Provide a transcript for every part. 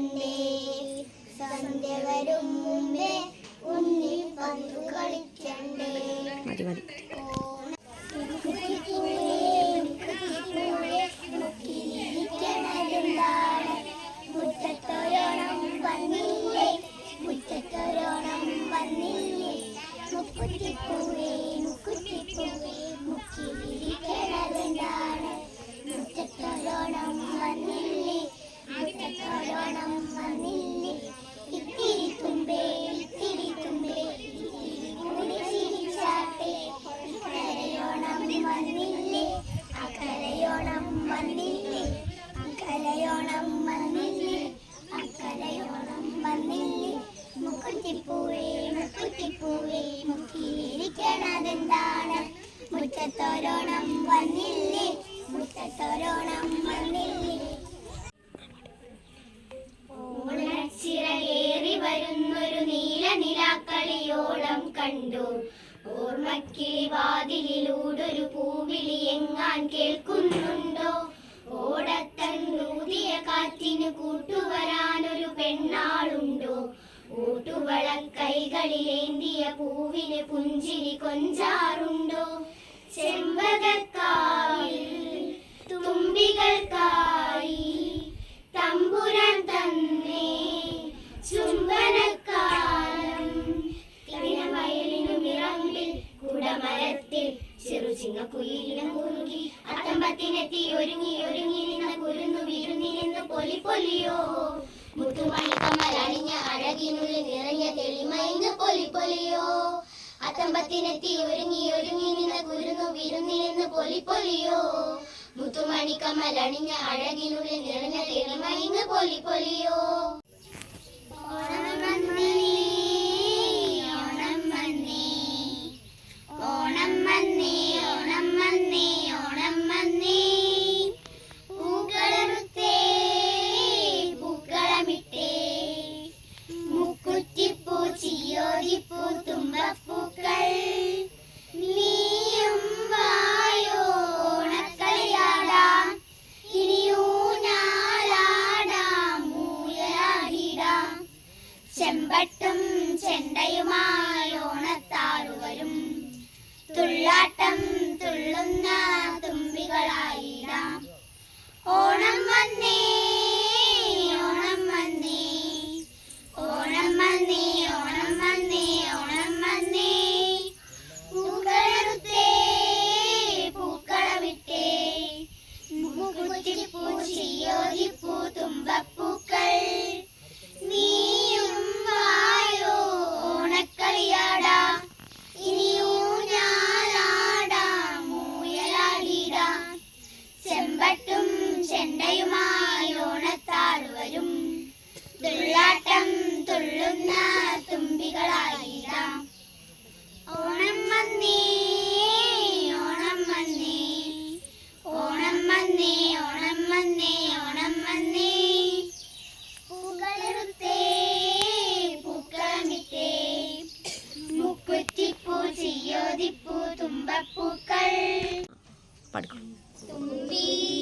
കളിക്കണ്ടേ സന്ധ്യ വരും മുമ്പേ ഉണ്ണി പന്തു കളിക്കണ്ടേ. മതി മതി. മുറ്റത്തോരോണം വന്നില്ലേ? മുട്ടത്തോരോണം വന്നില്ലേ? ഓണച്ചിറകേറി വരുന്നൊരു നീല നിലാക്കളിയോളം കണ്ടു. ഓർമ്മക്കിളി വാതിലിലൂടൊരു പൂവിളി എങ്ങാൻ കേൾക്കുന്നുണ്ടോ? ഓടത്തണ്ടൂതിയ കാറ്റിന് കൂട്ടുവരാനൊരു പെണ്ണാളുണ്ടോ? ഊട്ടുവള കൈകളിലേന്തിയ പൂവിന് പുഞ്ചിരി കൊഞ്ചാറുണ്ടോ? ചെമ്പകക്കാവിൽ തുമ്പികൾക്കായി തമ്പുരാൻ തന്നെ ചുംബനക്കാലം. വയലിനും മിറമ്പിൽ കുടമരത്തിൽ ചെറുചിങ്ങ കുയിലിനും കുറുകി അത്തമ്പത്തിനെത്തി ഒരുങ്ങി ഒരുങ്ങി നിന്ന കുരുന്നു വിരുന്നി നിന്ന് പൊലി പൊലിയോ. മുത്തുമണി കമലണിഞ്ഞ അഴകിനുള്ളിൽ നിറഞ്ഞ തെളിമയങ്ങ് അത്തമ്പത്തിനെത്തി ഒരുങ്ങി ഒരുങ്ങി നിന്ന് കുരുന്നു വിരുന്നി നിന്ന് പൊലി പൊലിയോ. മുത്തുമണിക്കമ്മലണിഞ്ഞ അഴകിനുള്ളിൽ നിറഞ്ഞ തെളിമയിന്ന് പൊലി പൊലിയോ. To.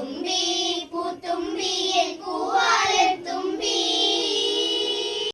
തുമ്പി